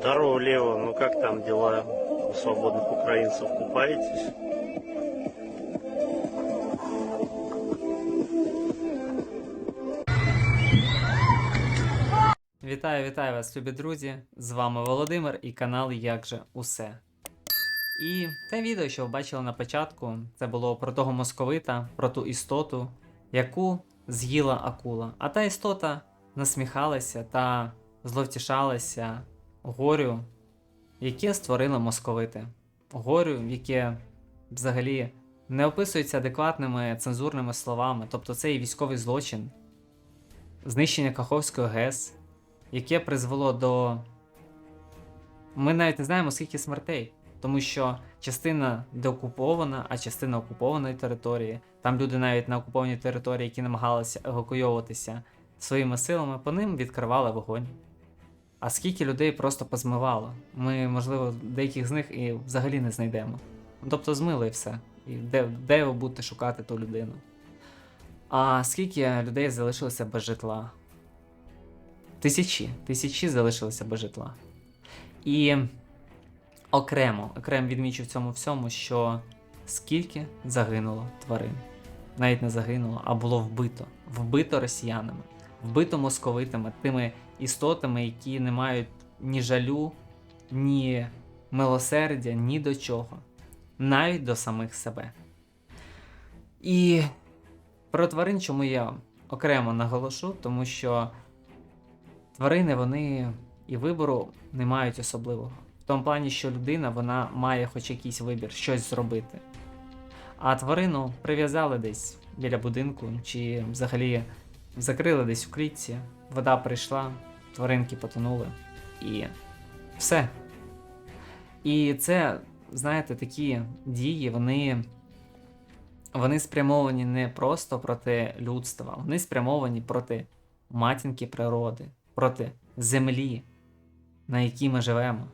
Здорово, Лево. Ну как там дела у свободных украинцев? Купаетесь? Вітаю, вітаю вас, любі друзі! З вами Володимир і канал Як же Усе. І те відео, що ви бачили на початку, це було про того московита, про ту істоту, яку з'їла акула. А та істота насміхалася та зловтішалася горю, яке створили московити. Горю, яке взагалі не описується адекватними цензурними словами, тобто це і військовий злочин, знищення Каховської ГЕС яке призвело до. Ми навіть не знаємо, скільки смертей, тому що частина деокупована, а частина окупованої території. Там люди навіть на окупованій території, які намагалися евакуйовуватися своїми силами, по ним відкривали вогонь. А скільки людей просто позмивало? Ми, можливо, деяких з них і взагалі не знайдемо. Тобто змили і все. І де, де ви будете шукати ту людину? А скільки людей залишилося без житла? Тисячі, тисячі залишилися без житла. І окремо, окремо відмічу в цьому всьому, що скільки загинуло тварин. Навіть не загинуло, а було вбито. Вбито росіянами, вбито московитами, тими істотами, які не мають ні жалю, ні милосердя, ні до чого, навіть до самих себе. І про тварин, чому я окремо наголошу, тому що тварини вони і вибору не мають особливого. В тому плані, що людина вона має хоч якийсь вибір, щось зробити. А тварину прив'язали десь біля будинку, чи взагалі закрили десь в клітці, вода прийшла, тваринки потонули і все. І це, знаєте, такі дії, вони, вони спрямовані не просто проти людства, вони спрямовані проти матінки природи, проти землі, на якій ми живемо.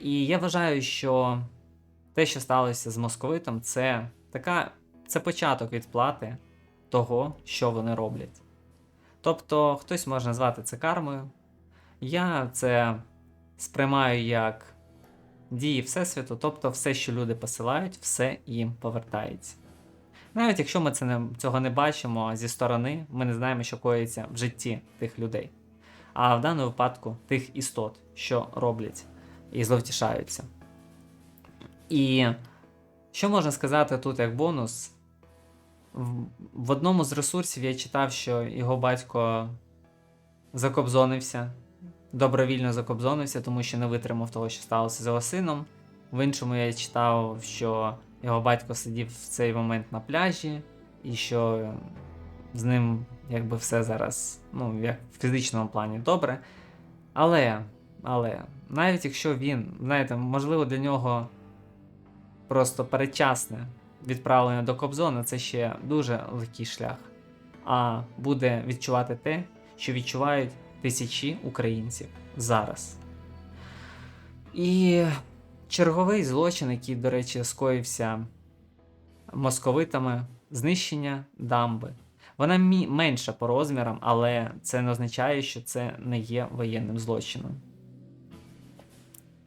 І я вважаю, що те, що сталося з московитом, це така це початок відплати того, що вони роблять. Тобто, хтось може назвати це кармою. Я це сприймаю як дії Всесвіту, тобто все, що люди посилають, все їм повертається. Навіть якщо ми це не, цього не бачимо зі сторони, ми не знаємо, що коїться в житті тих людей. А в даному випадку тих істот, що роблять і зловтішаються. І що можна сказати тут як бонус? В, одному з ресурсів я читав, що його батько закобзонився, добровільно закобзонився, тому що не витримав того, що сталося з його сином. В іншому я читав, що його батько сидів в цей момент на пляжі, і що з ним якби все зараз, ну, як в фізичному плані добре. Але, але, навіть якщо він, знаєте, можливо, для нього просто передчасне відправлення до Кобзона, це ще дуже легкий шлях. А буде відчувати те, що відчувають тисячі українців зараз. І черговий злочин, який, до речі, скоївся московитами, знищення дамби. Вона менша по розмірам, але це не означає, що це не є воєнним злочином.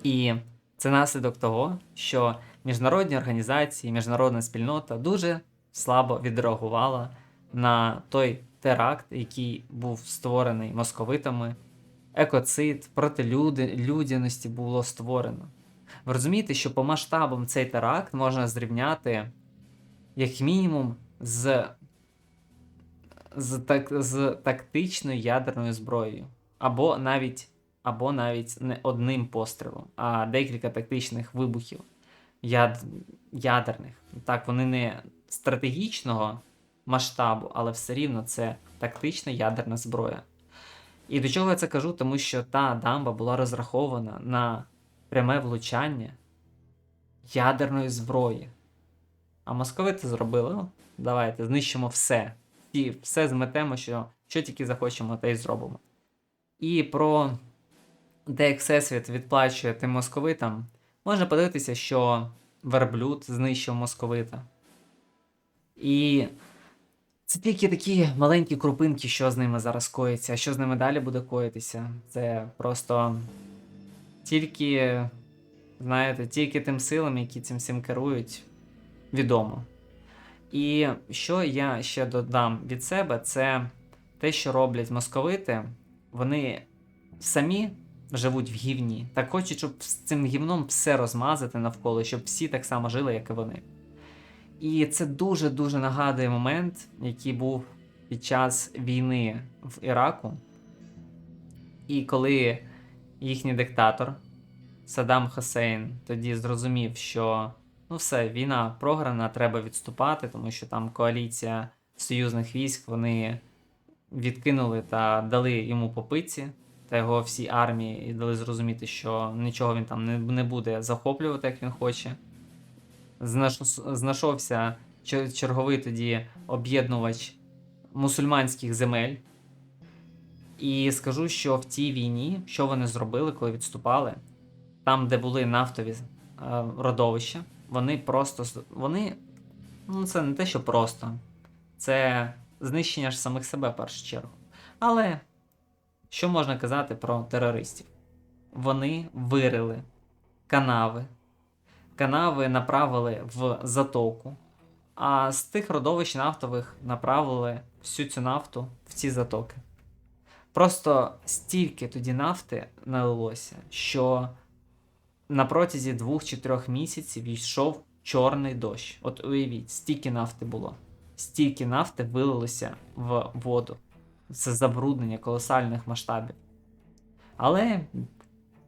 І це наслідок того, що міжнародні організації, міжнародна спільнота дуже слабо відреагувала на той теракт, який був створений московитами. Екоцид проти люди, людяності було створено. Ви розумієте, що по масштабам цей теракт можна зрівняти як мінімум з з, так, з тактичною ядерною зброєю. Або навіть або навіть не одним пострілом, а декілька тактичних вибухів яд, ядерних. Так, вони не стратегічного масштабу, але все рівно це тактична ядерна зброя. І до чого я це кажу? Тому що та дамба була розрахована на пряме влучання ядерної зброї. А московити зробили: ну, давайте знищимо все і все зметемо, що, що тільки захочемо, те й зробимо. І про як Всесвіт відплачує тим московитам, можна подивитися, що верблюд знищив московита. І це тільки такі маленькі крупинки, що з ними зараз коїться, а що з ними далі буде коїтися. Це просто тільки, знаєте, тільки тим силам, які цим всім керують, відомо. І що я ще додам від себе, це те, що роблять московити, вони самі живуть в гівні, так хочуть, щоб з цим гівном все розмазати навколо, щоб всі так само жили, як і вони. І це дуже-дуже нагадує момент, який був під час війни в Іраку. І коли їхній диктатор Саддам Хусейн тоді зрозумів, що ну все, війна програна, треба відступати, тому що там коаліція союзних військ вони відкинули та дали йому попиці та його всій армії і дали зрозуміти, що нічого він там не, не буде захоплювати, як він хоче. Знайшовся черговий тоді об'єднувач мусульманських земель. І скажу, що в тій війні, що вони зробили, коли відступали, там, де були нафтові е, родовища, вони просто вони. Ну, це не те, що просто, це знищення ж самих себе в першу чергу. Але що можна казати про терористів? Вони вирили канави. Канави направили в затоку, а з тих родовищ нафтових направили всю цю нафту в ці затоки. Просто стільки тоді нафти налилося, що на протязі двох чи трьох місяців йшов чорний дощ. От уявіть, стільки нафти було. Стільки нафти вилилося в воду. Це забруднення колосальних масштабів. Але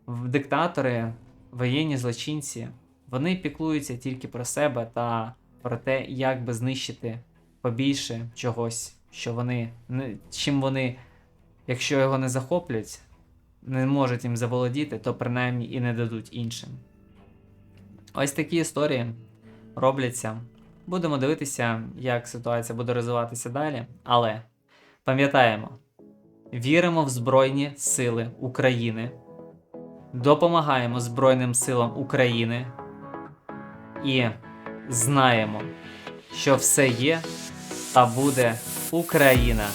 диктатори, воєнні злочинці, вони піклуються тільки про себе та про те, як би знищити побільше чогось, що вони чим вони, якщо його не захоплять, не можуть їм заволодіти, то принаймні і не дадуть іншим. Ось такі історії робляться. Будемо дивитися, як ситуація буде розвиватися далі. Але пам'ятаємо, віримо в Збройні Сили України, допомагаємо Збройним силам України. І знаємо, що все є та буде Україна.